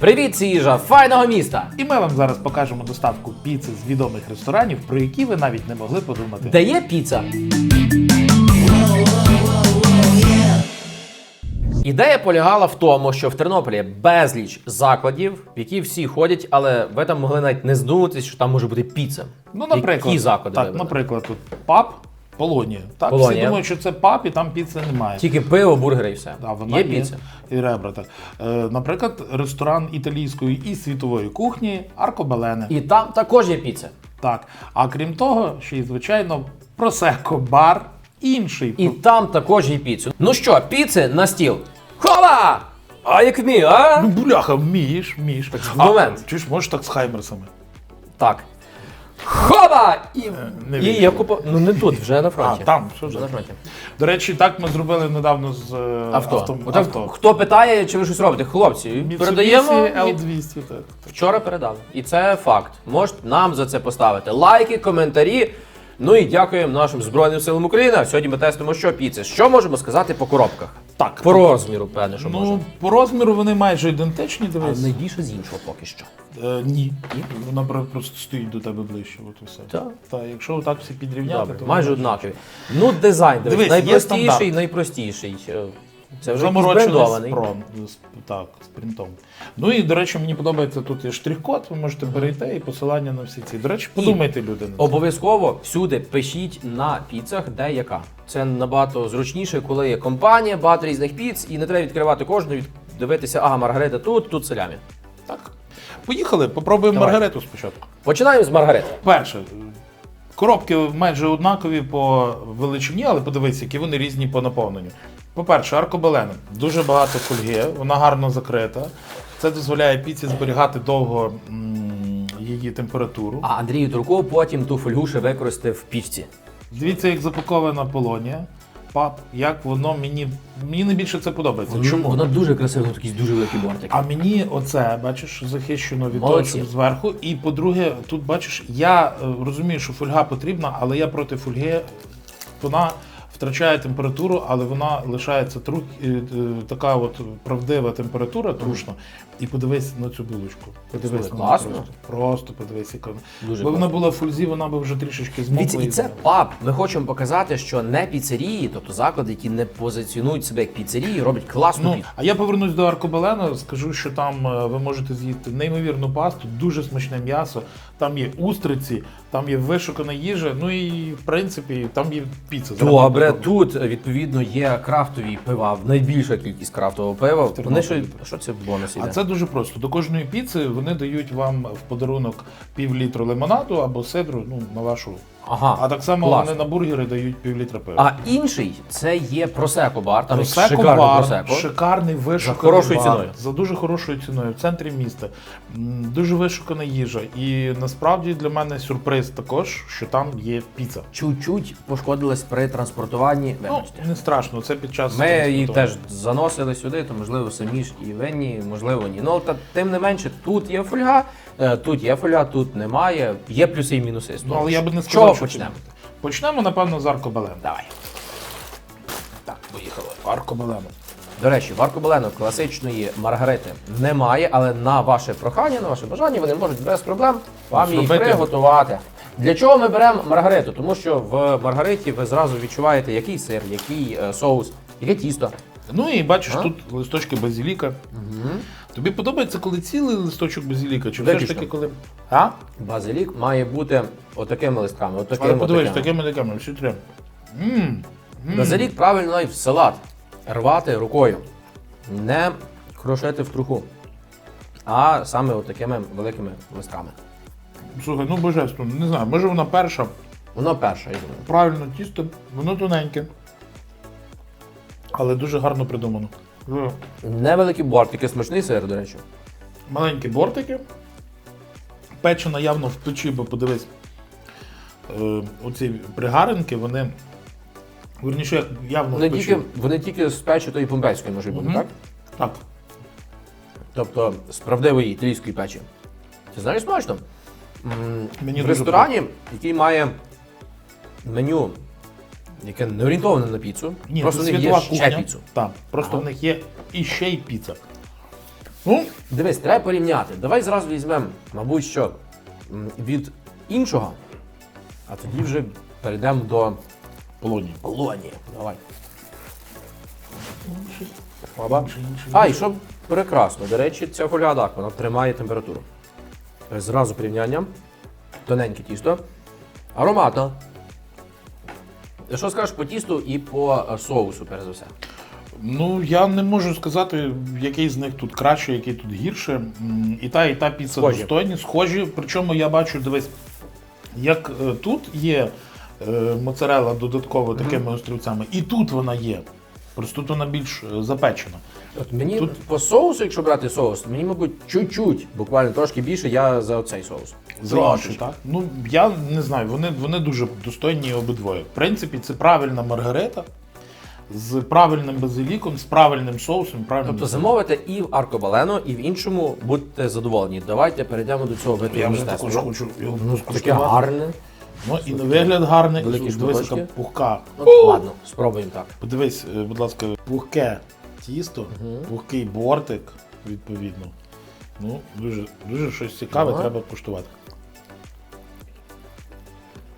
Привіт, це їжа файного міста, І ми вам зараз покажемо доставку піци з відомих ресторанів, про які ви навіть не могли подумати. де є піца. Ідея полягала в тому, що в Тернополі безліч закладів, в які всі ходять, але ви там могли навіть не здуматись, що там може бути піца. Ну, наприклад, Які заклади так, вибрали? наприклад, тут паб Полонія. Так, всі думають, що це паб і там піци немає. Тільки пиво, бургери і все. А вона є піца. І ребра, так. Е, наприклад, ресторан італійської і світової кухні Аркобелене. І там також є піца. Так. А крім того, ще й, звичайно, просеко бар інший. І там також є піцу. Ну що, піци на стіл. Хова! А як вмію, а? Ну, буляха, вмієш, вмієш. Так, в момент. Чи ж можеш так з хаймерсами? Так. Хоба! І, не і я купа... Ну не тут, вже на А, фронті. там, що Вже на фронті. До речі, так ми зробили недавно з е, Авто. авто. Отак, авто. Хто питає, чи ви щось робите? Хлопці, Mitsubishi передаємо. від- L200, так. Вчора передали. І це факт. Можете нам за це поставити лайки, коментарі. Ну і дякуємо нашим Збройним силам України. Сьогодні ми тестимо, що піци. Що можемо сказати по коробках? Так. По розміру, певне, що Ну, можемо. по розміру вони майже ідентичні, дивись. А найбільше з іншого поки що. Е, ні. Вона про- просто стоїть до тебе ближче. От усе. Так. Та, якщо так все підрівняти, Добре, то майже однакові. Ну, дизайн, дивись, Дивись, найпростіший, найпростіший. Це вже Заморочений так, з принтом. Ну і, до речі, мені подобається тут є штрих-код, ви можете перейти і посилання на всі ці. До речі, подумайте, люди. на це. Обов'язково всюди пишіть на піцах, де яка. Це набагато зручніше, коли є компанія, багато різних піц, і не треба відкривати кожну, від- дивитися, ага, Маргарита тут, тут салямі. Так. Поїхали, попробуємо Давай. Маргариту спочатку. Починаємо з Маргарити. Перше, коробки майже однакові по величині, але подивись, які вони різні по наповненню. По-перше, аркобелена. Дуже багато фольги, вона гарно закрита. Це дозволяє піці зберігати довго м, її температуру. А Андрій Турков потім ту фольгу ще використав в пічці. Дивіться, як запакована полонія. Пап, як воно мені. Мені найбільше це подобається. Чому? Чому? Вона дуже красива, тут дуже великі бортики. А мені оце, бачиш, захищено від Молодці. того, зверху. І по-друге, тут бачиш, я е, розумію, що фольга потрібна, але я проти фольги. Вона втрачає температуру, але вона лишається трух, е, така от правдива температура, трушна. І подивись на цю булочку. Подивись Слухай, на класно. просто. Просто подивись, яка вона. Дуже Бо вона класно. була в фользі, вона би вже трішечки Дивіться, і це паб. Ми хочемо показати, що не піцерії, тобто заклади, які не позиціонують себе як піцерії, роблять класну Ну, піцу. а я повернусь до Аркобелена, скажу, що там е, ви можете з'їсти неймовірну пасту, дуже смачне м'ясо, там є устриці, там є вишукана їжа, ну і в принципі там є піца. Добре, тут е, відповідно є крафтові пива, найбільша кількість крафтового пива. Вони що, що це в бонус А це дуже просто. До кожної піци вони дають вам в подарунок пів літру лимонаду або седру. ну на вашу. Ага. А так само класно. вони на бургери дають пів літра пива. А інший це є просеко бар, там Просеко шикарний бар, просеко. шикарний вишуканий За хорошою бар, ціною. За дуже хорошою ціною в центрі міста. М, Дуже вишукана їжа. І насправді для мене сюрприз також, що там є піца. Чуть-чуть пошкодилась при транспортуванні. Ну, Вибачте. не страшно, це під час. Ми її теж заносили сюди, то можливо самі ж і винні, можливо, ні. Ну та тим не менше, тут є фольга, тут є фольга, тут немає. Є плюси і мінуси. Ну, але я би не сказав, чого що почнемо? Почнемо, напевно, з Аркобелена. Давай. Так, поїхали. Аркобелена. До речі, в Аркобелену класичної маргарити немає, але на ваше прохання, на ваше бажання, вони можуть без проблем вам її Зробити. приготувати. Для чого ми беремо маргариту? Тому що в маргариті ви зразу відчуваєте, який сир, який е, соус, яке тісто. Ну і бачиш, А? тут листочки базіліка. Тобі подобається, коли цілий листочок базіліка? Чи все ж таки, коли. А? Базилік має бути отакими листками. Отакими, Але подивись, такими такими, всі три. Мм. Базилік правильно і в салат рвати рукою, не крошити в труху, а саме отакими великими листками. Слухай, ну божественно, не знаю, може вона перша. Воно перше, я думаю. Правильно, тісто, воно тоненьке. Але дуже гарно придумано. Невеликі бортики, смачний сир, до речі. Маленькі бортики. Печена явно в печі, бо подивись. Е, оці пригаринки, вони. Верніше, явно Вони в печі. тільки, вони тільки з печі тої помпейської можуть бути, Мгм. так? Так. Тобто з правдивої італійської печі. Ти знаєш смачно? Мені в ресторані, який має меню, яке не орієнтоване на піцу, Ні, просто в них кухня. піцу. Так, просто Ага. в них є і ще й піца. Ну, Дивись, треба порівняти. Давай зразу візьмемо, мабуть, що від іншого, а тоді вже перейдемо до полоні. полонії. Давай. Оба. А, і що прекрасно. До речі, ця фольга так, вона тримає температуру. Зразу порівняння. Тоненьке тісто. Ароматно. Що скажеш по тісту і по е, соусу, перш за все? Ну, я не можу сказати, який з них тут краще, який тут гірше. І та, і та піца Схожі. достойні, схожі. Причому я бачу, дивись, як е, тут є е, моцарела додатково такими острівцями, і тут вона є. Просто тут вона більш е, запечена. От мені Тут- по соусу, якщо брати соус, мені, мабуть, чуть-чуть, буквально трошки більше, я за оцей соус. Трошки, так? Ну, я не знаю, вони, вони дуже достойні обидвоє. В принципі, це правильна маргарета з правильним базиліком, з правильним соусом, правильним. Тобто замовити і в Аркобалено, і в іншому будьте задоволені. Давайте перейдемо до цього виду я вже також хочу його Ну, таке гарне. Ну і на вигляд гарний, Великі і дивись, яка шматочки. пухка. Ну, ладно, спробуємо так. Подивись, е, будь ласка, пухке тісто, пухкий бортик, відповідно. Ну, дуже, дуже щось цікаве, Ага. треба куштувати.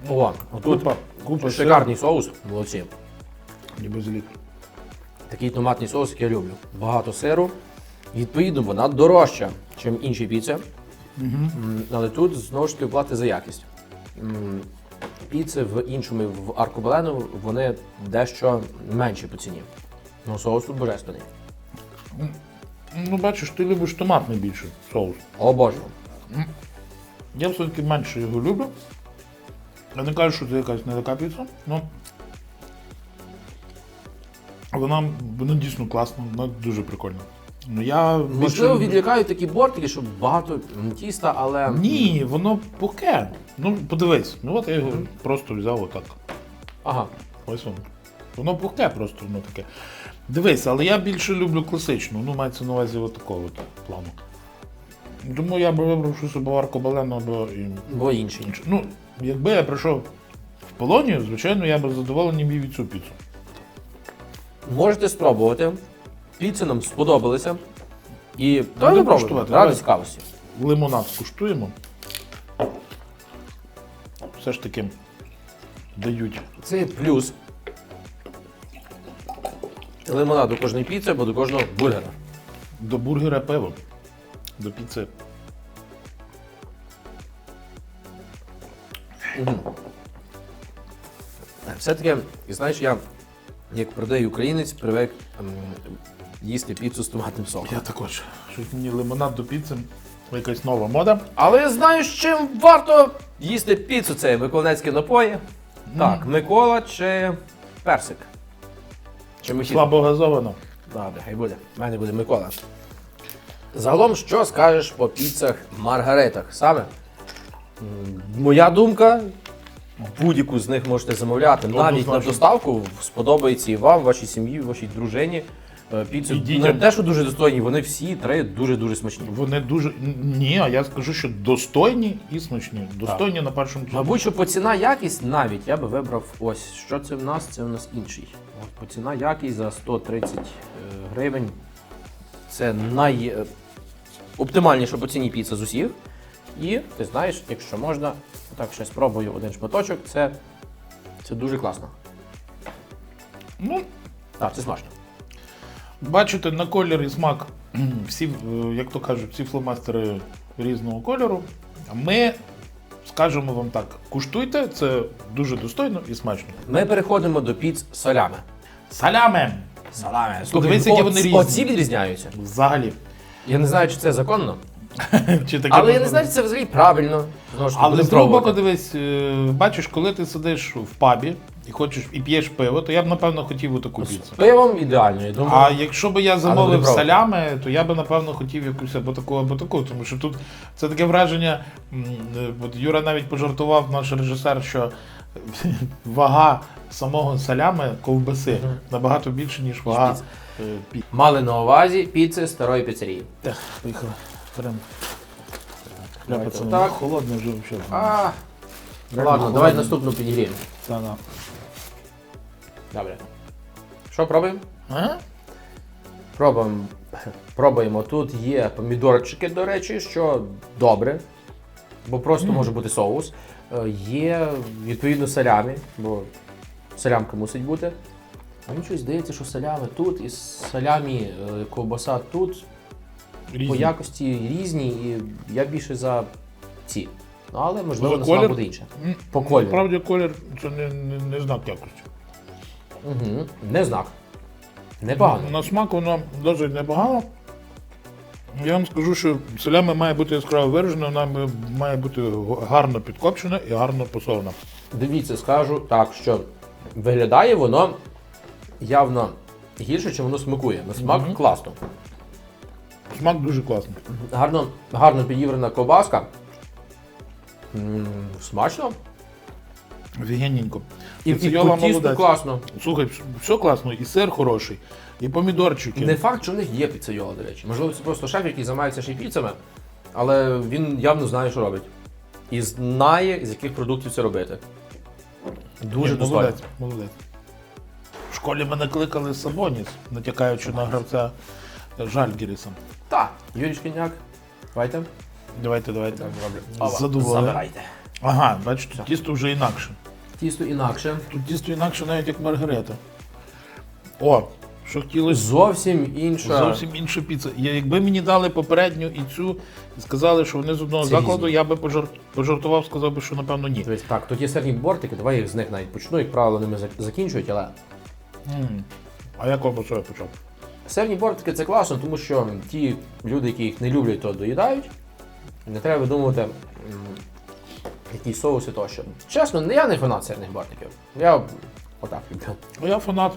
О, тут Купа, купа шикарний соус. Молодці. сиру і базилік. Такий томатний соус, який я люблю. Багато сиру. Відповідно, вона дорожча, ніж інші піци. М, Але тут знову ж таки плати за якість. М, Піци в іншому, в Аркобалену, вони дещо менші по ціні. Ну, соус тут божественний. Ну, бачиш, ти любиш томатний більше соус. Обожнюю. Я все-таки менше його люблю. Я не кажу, що це якась не така піца, ну. Вона, вона дійсно класна, вона дуже прикольна. Ну, я Можливо, більше- відлякають такі бортики, щоб багато м, тіста, але. Ні, воно пухке. Ну, подивись, ну от я його просто взяв отак. Ага. Ось воно. Воно пухке просто, воно таке. Дивись, але я більше люблю класичну, ну мається на увазі от такого от плану. Тому я би вибрав щось або аркобалену, або і Бо інші. інше. Ну, якби я прийшов в Полонію, звичайно, я би з задоволенням їв і цю піцу. Можете спробувати. Піци нам сподобалися. І Будемо куштувати, Ради цікавості. Лимонад скуштуємо. Все ж таки дають. Це плюс. Лимонад до кожної піци або до кожного бургера. До бургера пиво. До піци. Все-таки, знаєш, я, як продаю українець, привик ем, їсти піцу з томатним соком. Я також. Щось мені лимонад до піци. Якась нова мода. Але я знаю, з чим варто їсти піцу. Це миколаївські напої. Так, Микола чи персик. Чи мохіто? Слабогазовано. Добре, хай буде. У мене буде Микола. Загалом, що скажеш по піцах Маргаретах? Саме? Моя думка, будь-яку з них можете замовляти. Навіть на доставку сподобається і вам, вашій сім'ї, вашій дружині. Е, Піци І дітям. не те, що дуже достойні, вони всі три дуже-дуже смачні. Вони дуже. Ні, а я скажу, що достойні і смачні. Достойні на першому часі. Мабуть, що по ціна якість навіть я би вибрав ось. Що це в нас? Це в нас інший. От, по ціна якість за 130 е, гривень. Це най е, по ціні піца з усіх. І ти знаєш, якщо можна, так ще спробую один шматочок, це, це дуже класно. Ну, Так, це смачно. Бачите, на колір і смак всі, е, як то кажуть, всі фломастери різного кольору. Ми скажемо вам так: куштуйте, це дуже достойно і смачно. Ми переходимо до піц солями. Салями! Салами. Подивись, які вони різні. Оці відрізняються. Взагалі. Я не знаю, чи це законно, Чи таке але я не знаю, чи це взагалі правильно. Знову ж таки, Але будемо з другого боку, дивись, е, бачиш, коли ти сидиш в пабі і хочеш і п'єш пиво, то я б напевно хотів таку З піцу. пивом ідеально, я думаю. А якщо б я замовив салями, то я би напевно хотів якусь або таку, або таку, тому що тут це таке враження. м, е, От Юра навіть пожартував, наш режисер, що вага самого салями ковбаси набагато більше, ніж вага е, пі. Мали на увазі піци старої піцерії. Так, поїхали. Беремо. Бля, Давайте пацани, отак. холодне вже взагалі. А, ладно, холодно. давай наступну підігріємо. Та, на. Добре. Що, пробуємо? А? Пробуємо. Пробуємо. Тут є помідорчики, до речі, що добре, бо просто може бути соус. Е, Є відповідно салямі, бо салямка мусить бути. Мені щось здається, що салями тут і салямі е, ковбаса тут по якості різні, і я більше за ці. Ну, але можливо на буде інше. По кольору. Насправді колір це не, не, не знак якості. Угу. Не знак. Непогано. На смак воно досить непогано. Я вам скажу, що селями має бути яскраво виражена, вона має бути гарно підкопчена і гарно посолена. Дивіться, скажу так, що виглядає воно явно гірше, чим воно смакує. На смак Мгм. класно. Смак дуже класний. Гарно, гарно підібрана ковбаска. Смачно. Офігенненько. І, і по тісту класно. Слухай, все класно, і сир хороший, і помідорчики. Не факт, що в них є піцейола, до речі. Можливо, це просто шеф, який займається ще й піцами, але він явно знає, що робить. І знає, з яких продуктів це робити. Дуже Ні, достойно. молодець, молодець. В школі мене кликали Сабоніс, натякаючи на гравця Жальгіріса. Так, Юрій Шкільняк. Давайте. Давайте, давайте. Задоволений. Забирайте. Ага, бачите, тісто вже інакше. Тісто інакше. Тут тісто інакше навіть як маргарета. О, що хотілося. Зовсім інша. Зовсім інша піца. Я- Якби мені дали попередню і цю, і сказали, що вони з одного Це закладу, різні. я би пожар- пожартував, сказав би, що напевно ні. Дивись, так, тут є серні бортики, давай їх з них навіть почну, як правило, ними зак- закінчують, але М. А я ковбасою почав. серні бортики це класно, тому що ті люди, які їх не люблять, то доїдають. Не треба видумувати які соуси тощо. Чесно, я не фанат серних бортиків. Я отак люблю. Я фанат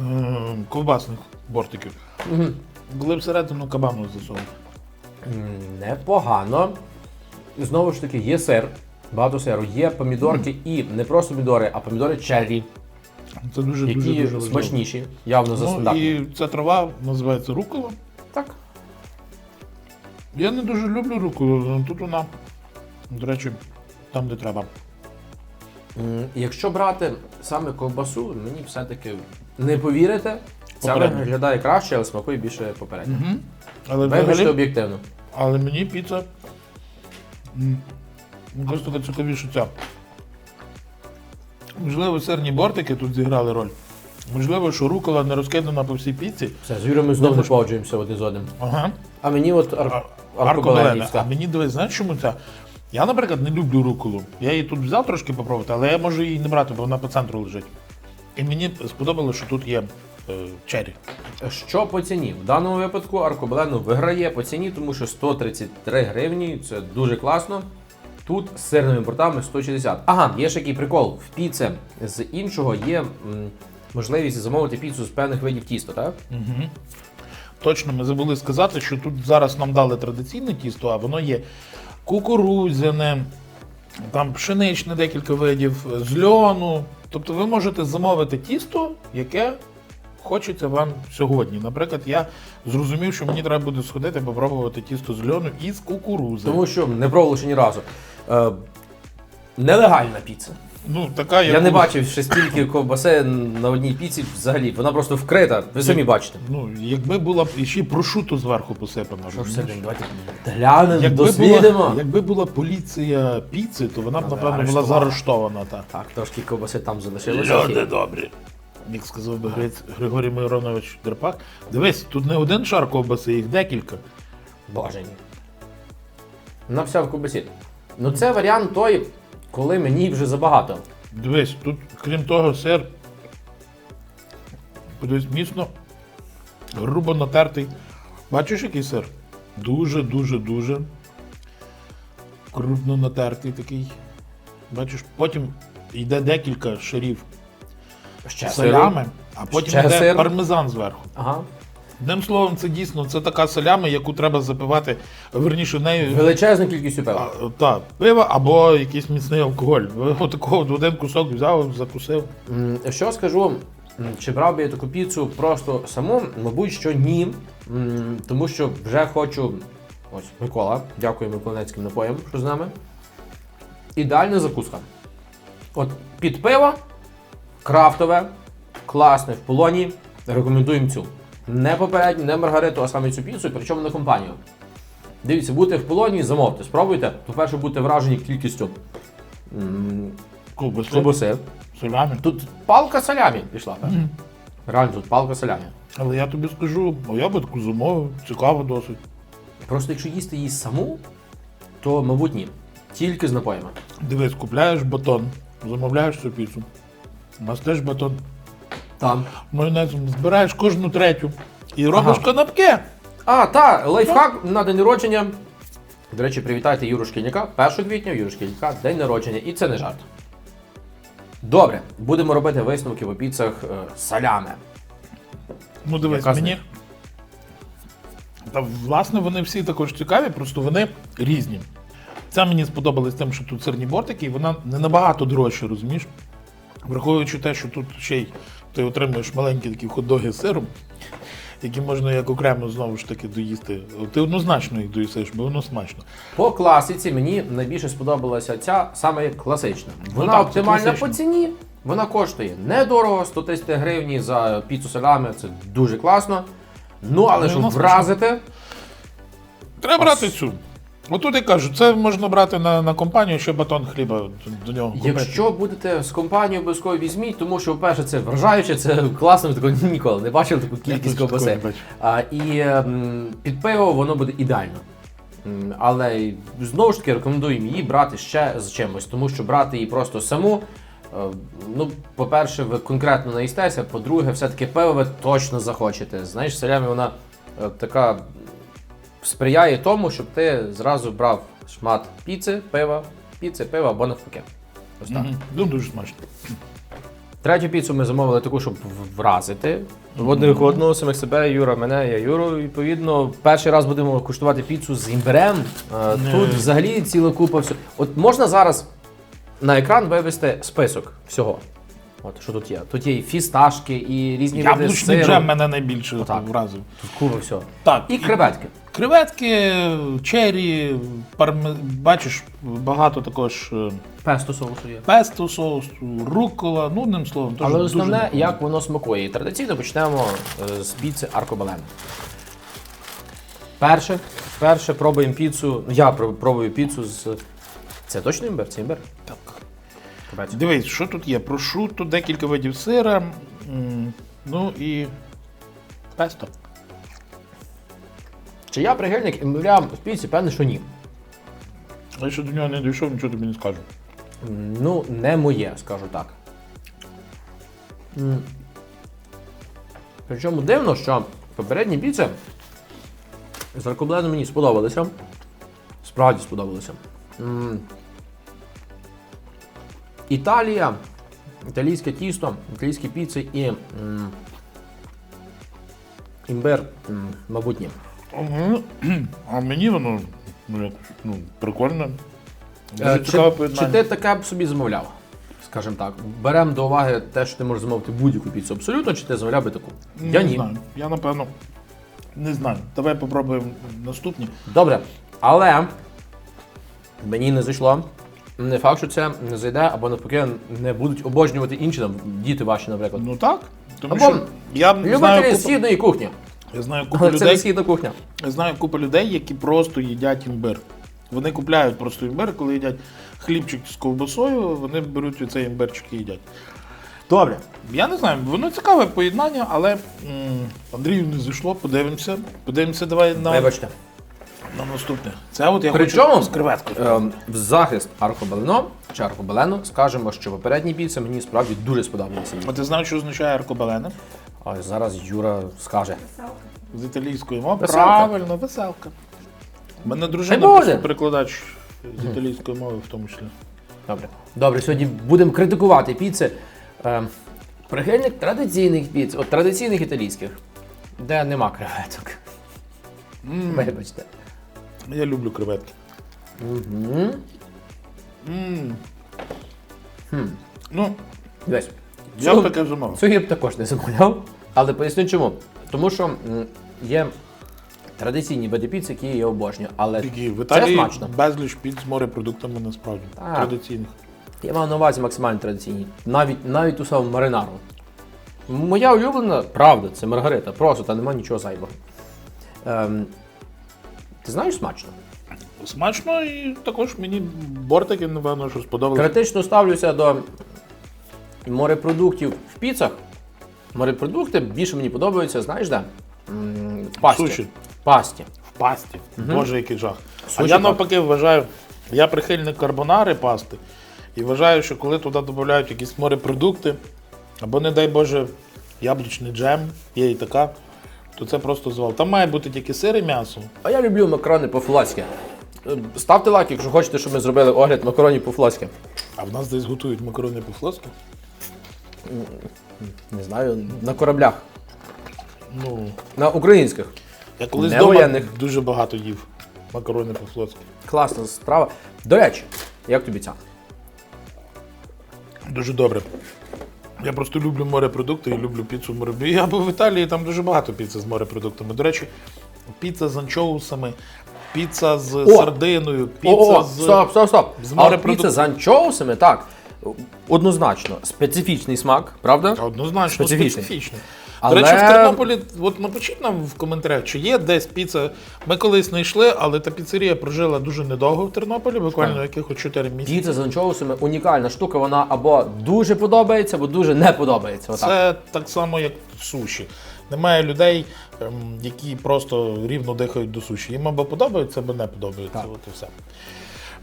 е- ковбасних бортиків. Коли всередину кабану засовував. Непогано. Знову ж таки, є сир, багато сиру, є помідорки і не просто помідори, а помідори черрі, Це дуже які дуже дуже важливо. смачніші, явно за Ну, і ця трава називається рукола. Так. Я не дуже люблю руколу, але тут вона, до речі, там, де треба. Якщо брати саме ковбасу, мені все-таки не повірите, це Попередньо. виглядає краще, але смакує більше попередньо. Угу. Але, Вибачте взагалі, об'єктивно. але мені піца м, якось така цікавіше ця. Можливо, сирні бортики тут зіграли роль. Можливо, що рукола не розкидана по всій піці. Все, з Юрою ми знову не погоджуємося один з одним. Ага. А мені от ар- Аркобелена. А мені дивись, знаєш чому ця? Я, наприклад, не люблю руколу. Я її тут взяв трошки попробувати, але я можу її не брати, бо вона по центру лежить. І мені сподобалося, що тут є е, черрі. Що по ціні? В даному випадку Аркобелену виграє по ціні, тому що 133 гривні це дуже класно. Тут з сирними бортами 160. Ага, є ще який прикол. В піце з іншого є м, можливість замовити піцу з певних видів тіста, так? Угу. Точно, ми забули сказати, що тут зараз нам дали традиційне тісто, а воно є кукурудзяне, там пшеничне декілька видів, з льону. Тобто ви можете замовити тісто, яке хочеться вам сьогодні. Наприклад, я зрозумів, що мені треба буде сходити попробувати тісто з льону і з кукурузи. Тому що не пробували ще ні разу. Е, нелегальна піца. Ну, така, Я яку- не бачив ще стільки ковбаси на одній піці взагалі. Вона просто вкрита. Ви самі бачите. Ну, якби була б ще й прошуто зверху посипано. Що розумієш? Давайте глянемо, Якби дослідимо. була, якби була поліція піци, то вона б, напевно, була заарештована. Так. Так, трошки ковбаси там залишилося. Люди добрі. Як сказав би Гриць- Григорій Миронович Дерпак, дивись, тут не один шар ковбаси, їх декілька. Боже ні. На все в ковбасі. Ну це варіант той, коли мені вже забагато. Дивись, тут, крім того, сир. Міцно, грубо натертий. Бачиш, який сир? Дуже, дуже, дуже крупно натертий такий. Бачиш, потім йде декілька шарів Ще салями, а потім Ще йде сир. пармезан зверху. Ага. Одним словом, це дійсно це така соляма, яку треба запивати, верніше нею Величезну кількістю пива. а, та, пиво або якийсь міцний алкоголь. Отакого один кусок взяв, закусив. М, Що скажу, м, чи брав би я таку піцу просто саму? Мабуть, що ні. М, Тому що вже хочу. Ось Микола. Дякую Миколаївським напоям, що з нами. Ідеальна закуска. От під пиво, крафтове, класне в полоні. Рекомендуємо цю. Не попередню, не маргариту, а саме цю піцу, причому на компанію. Дивіться, бути в полоні, замовте, спробуйте. По-перше, будете вражені кількістю м, Ковбаси, ковбаси. салями. Тут палка салямі пішла. так? Реально, тут палка салямі. Але я тобі скажу, бо я би таку замовив, цікаво досить. Просто якщо їсти її саму, то, мабуть, ні. Тільки з напоями. Дивись, купляєш батон, замовляєш цю піцу. Мастеш батон Там. майонезом, збираєш кожну третю і робиш Ага. канапки. А, та, лайфхак на день народження. До речі, привітайте Юру Шкільняка. 1 квітня у Юру Шкільняка день народження, і це не жарт. Добре, будемо робити висновки по піцах е, салями. Ну дивись, Яка з мені. них? Та власне вони всі також цікаві, просто вони різні. Це мені сподобалось тим, що тут сирні бортики, і вона не набагато дорожча, розумієш? Враховуючи те, що тут ще й ти отримуєш маленькі такі хот-доги з сиром, які можна як окремо знову ж таки доїсти. Ти однозначно їх доїсиш, бо воно смачно. По класиці мені найбільше сподобалася ця саме класична. Вона так, оптимальна класична. по ціні. Вона коштує недорого, 130 гривень за піцу салями, це дуже класно. Ну, але Ну, щоб вразити, Треба брати цю. Отут я кажу, це можна брати на, на компанію, ще батон хліба до- до нього. купити. Якщо будете з компанією обов'язково візьміть, тому що, по-перше, це вражаюче, це класно, ви такого ніколи не бачив таку кількість ковбаси. А, і м, під пиво воно буде ідеально. М, Але знову ж таки рекомендуємо її брати ще з чимось, тому що брати її просто саму. е, Ну, по-перше, ви конкретно наїстеся, по-друге, все-таки пиво ви точно захочете. Знаєш, селями вона е, така сприяє тому, щоб ти зразу брав шмат піци, пива, піци, пива або навпаки. Ось так. Мгм. Ну, дуже смачно. Третю піцу ми замовили таку, щоб в- вразити. В одних одного самих себе, Юра, мене, я Юру. Відповідно, перший раз будемо куштувати піцу з імбирем. Е, Не. Тут взагалі ціла купа всього. От можна зараз на екран вивести список всього. От що тут є. Тут є і фісташки, і різні види Яблучний сиру. джем мене найбільше Отак. вразив. Тут купа всього. Так, І креветки. Креветки, чері, парме... бачиш, багато також е, Песто соусу є. песто соусу, рукола, ну одним словом, теж Але дуже основне, непогано. як воно смакує. І традиційно почнемо е, з піци аркобален. Перше, перше пробуємо піцу. ну, Я пр- пробую піцу з. Це точно імбир? Це імбир? Так. Капець. Дивись, що тут є? Прошутто, декілька видів сира, ну і песто. Чи я прихильник імбиря в піці? Певне, що ні. Я ще до нього не дійшов, нічого тобі не скажу. Ну, не моє, скажу так. Причому дивно, що попередні піци з аркобленом мені сподобалися. Справді сподобалися. Італія, італійське тісто, італійські піци і м, імбир, м, мабуть, ні. Ага. А мені воно ну, якось, ну, прикольно. Дуже Е, цікаве Чи, поєднання. чи ти таке б собі замовляв? Скажімо так. Беремо до уваги те, що ти можеш замовити будь-яку піцу абсолютно, чи ти замовляв би таку? Я не ні. знаю. Я напевно не знаю. Давай попробуємо наступні. Добре. Але мені не зайшло. Не факт, що це не зайде, або навпаки не будуть обожнювати інші там, діти ваші, наприклад. Ну так. Тому Або що я Любителі купу, східної кухні. я знаю купу Але це не східна кухня. я знаю купу людей, які просто їдять імбир. Вони купляють просто імбир, коли їдять хлібчик з ковбасою, вони беруть оцей імбирчик і їдять. Добре. Я не знаю, воно цікаве поєднання, але м, Андрію не зайшло, подивимося. Подивимося, давай на, Вибачте. На наступне. Це от я Причому хочу з креветкою. ем, в захист аркобелено чи аркобелену скажемо, що попередні піци мені справді дуже сподобалися. А ти знаєш, що означає аркобалена? А зараз Юра скаже. З італійської мови. Веселка. Правильно, веселка. У мене дружина просто перекладач з італійської мови в тому числі. Добре. Добре, сьогодні будемо критикувати піци. Ем, прихильник традиційних піц, от традиційних італійських, де нема креветок. Вибачте. Я люблю креветки. Угу. м Хм. Ну, Дивись. я б таке замовив. Цю я б також не замовляв, але поясню чому. Тому що м, є традиційні види які я обожнюю, але Такі в це Італії смачно. безліч піц з морепродуктами насправді. Так. Традиційних. Я мав на увазі максимально традиційні. Навіть навіть ту саму маринару. Моя улюблена, правда, це Маргарита. Просто там нема нічого зайвого. Ем, ти знаєш смачно? Смачно і також мені бортики, напевно, що сподобалося. Критично ставлюся до морепродуктів в піцах. Морепродукти більше мені подобаються, знаєш де? М, В пасті. Суші. Пасті. В пасті. Боже, який жах. а Суші я так. навпаки вважаю, я прихильник карбонари пасти. І вважаю, що коли туди додають якісь морепродукти, або, не дай Боже, яблучний джем, є і така, то це просто звал. Там має бути тільки сир і м'ясо. А я люблю макарони по-флотськи. Е, Ставте лайк, якщо хочете, щоб ми зробили огляд макаронів по-флотськи. А в нас десь готують макарони по-флотськи. Не знаю, на кораблях. Ну, На українських. я колись Не воєнних. дуже багато їв макарони по-флотськи. Класна справа. До речі, як тобі ця? Дуже добре. Я просто люблю морепродукти і люблю піцу морепродуктами. Я був в Італії, там дуже багато піци з морепродуктами. До речі, піца з анчоусами, піца з О! сардиною, піца О, з. стоп, стоп, стоп. з А от морепродук- піца з анчоусами, так. Однозначно, специфічний смак, правда? Однозначно Специфічний. специфічний. Але- До речі, в Тернополі, от напишіть нам в коментарях, чи є десь піца. Ми колись не йшли, але та піцерія прожила дуже недовго в Тернополі, буквально якихось 4 місяці. Піца з анчоусами унікальна штука, вона або дуже подобається, або дуже не подобається. Отак. Це так само, як суші. Немає людей, ем, які просто рівно дихають до суші. Їм або подобається, або не подобається. Так. От і все.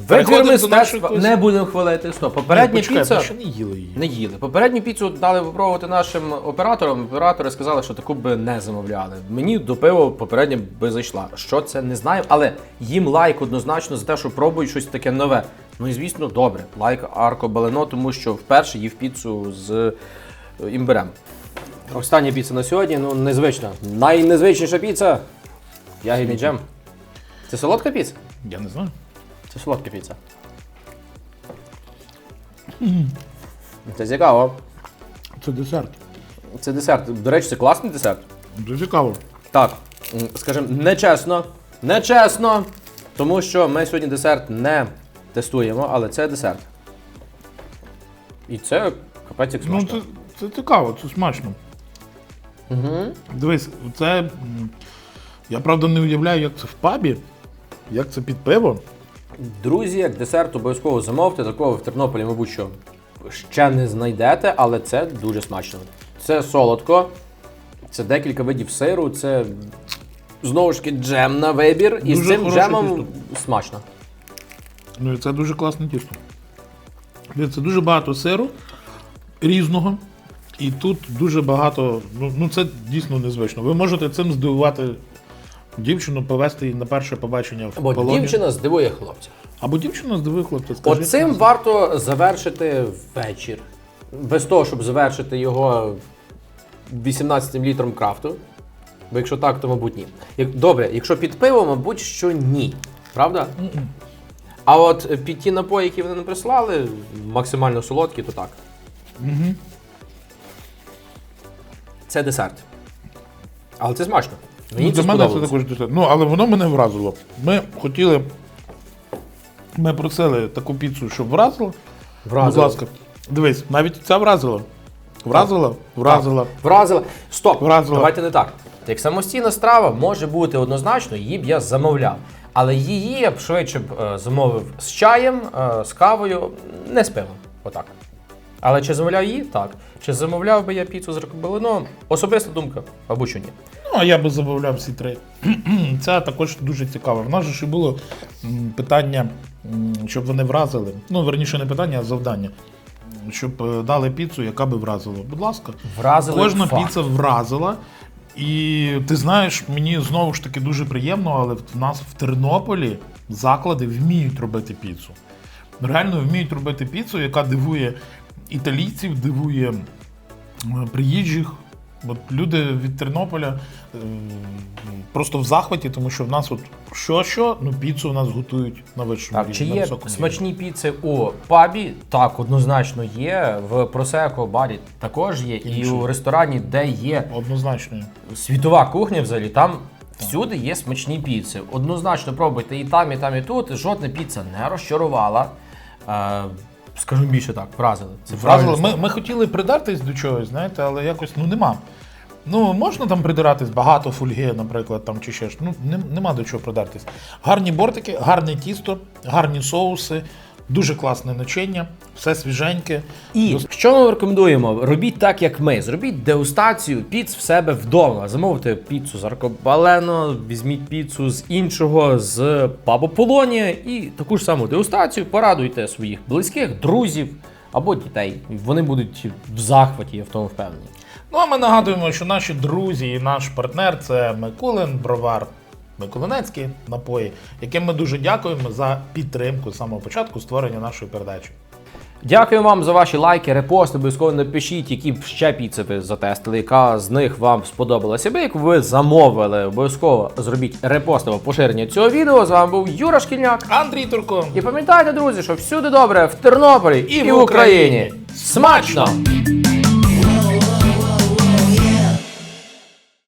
Витвір переходимо до мистецтва нашої не будемо хвалити. Стоп, попередня Ні, почекай, піца. ми ще не їли її. Не їли. Попередню піцу дали попробувати нашим операторам. Оператори сказали, що таку би не замовляли. Мені до пива попередня би зайшла. Що це не знаю, але їм лайк однозначно за те, що пробують щось таке нове. Ну і звісно, добре. Лайк Арко Балено, тому що вперше їв піцу з е, імбирем. Остання піца на сьогодні, ну незвична. Найнезвичніша піца. Ягідний джем. Це солодка піца? Я не знаю. Це солодка піца. Це цікаво. Це десерт. Це десерт. До речі, це класний десерт. Дуже цікаво. Так, скажімо, нечесно. Нечесно. Тому що ми сьогодні десерт не тестуємо, але це десерт. І це капець як Ну, смачно. це, це цікаво, це смачно. Угу. Дивись, це. Я правда не уявляю, як це в пабі, як це під пиво. Друзі, як десерт обов'язково замовте. Такого в Тернополі, мабуть, що ще не знайдете, але це дуже смачно. Це солодко, це декілька видів сиру, це знову ж таки джем на вибір. І з Дуже цим хороше джемом смачно. Ну і це дуже класне тісто. Дивіться, дуже багато сиру різного. І тут дуже багато. Ну, ну це дійсно незвично. Ви можете цим здивувати дівчину, повести її на перше побачення в Бо полоні. дівчина здивує хлопця. Або дівчина здивує хлопця. Скажи, Оцим варто завершити вечір. Без того, щоб завершити його 18 літром крафту. Бо якщо так, то мабуть ні. Як- Добре, якщо під пиво, мабуть, що ні. Правда? А от під ті напої, які вони нам прислали, максимально солодкі, то так. Це десерт. Але це смачно. Мені Ну, це мене це також десерт. Ну, але воно мене вразило. Ми хотіли. Ми просили таку піцу, щоб вразило. Вразило. Будь ласка, дивись, навіть ця вразила. Вразила? Вразила. Вразила. Стоп, Вразила. давайте не так. Як самостійна страва може бути однозначно, її б я замовляв. Але її я б швидше б е, замовив з чаєм, е, з кавою, не з пивом. Отак. Але чи замовляв її? Так. Чи замовляв би я піцу з ракобелином? Особиста думка, мабуть, що ні. Ну, а я би замовляв всі три. Це також дуже цікаво. В нас же ще було питання, щоб вони вразили. Ну, верніше, не питання, а завдання. Щоб е, дали піцу, яка би вразила. Будь ласка. Вразили Кожна факт. піца вразила. І ти знаєш, мені знову ж таки дуже приємно, але в нас в Тернополі заклади вміють робити піцу. Реально вміють робити піцу, яка дивує італійців, дивує е, приїжджих. От люди від Тернополя е, просто в захваті, тому що в нас от що-що, ну піцу в нас готують на вищому рівні. чи на є високому рівні. смачні піци у пабі? Так, однозначно є. В Просеко барі також є. І Інші. у ресторані, де є Однозначно. світова кухня, взагалі, там всюди є смачні піци. Однозначно пробуйте і там, і там, і тут. Жодна піца не розчарувала. Е, скажімо більше так, вразили. Це Вразили. Ми, ми хотіли придартись до чогось, знаєте, але якось ну нема. Ну, можна там придиратись, багато фольги, наприклад, там чи ще ж. Ну, не- нема до чого придатись. Гарні бортики, гарне тісто, гарні соуси, дуже класне начиння, все свіженьке. І що ми рекомендуємо? Робіть так, як ми. Зробіть дегустацію піц в себе вдома. Замовте піцу з Аркобалено, візьміть піцу з іншого, з Пабо Полонія і таку ж саму дегустацію порадуйте своїх близьких, друзів або дітей. Вони будуть в захваті, я в тому впевнений. Ну, а ми нагадуємо, що наші друзі і наш партнер це Микулин Бровар. Миколинецькі напої, яким ми дуже дякуємо за підтримку з самого початку створення нашої передачі. Дякую вам за ваші лайки, репости. Обов'язково напишіть, які б ще піци ви затестили, яка з них вам сподобалася. Аби як ви замовили, обов'язково зробіть репост або поширення цього відео. З вами був Юра Шкільняк. Андрій Турко. І пам'ятайте, друзі, що всюди добре в Тернополі і, І в в Україні. Україні. Смачно!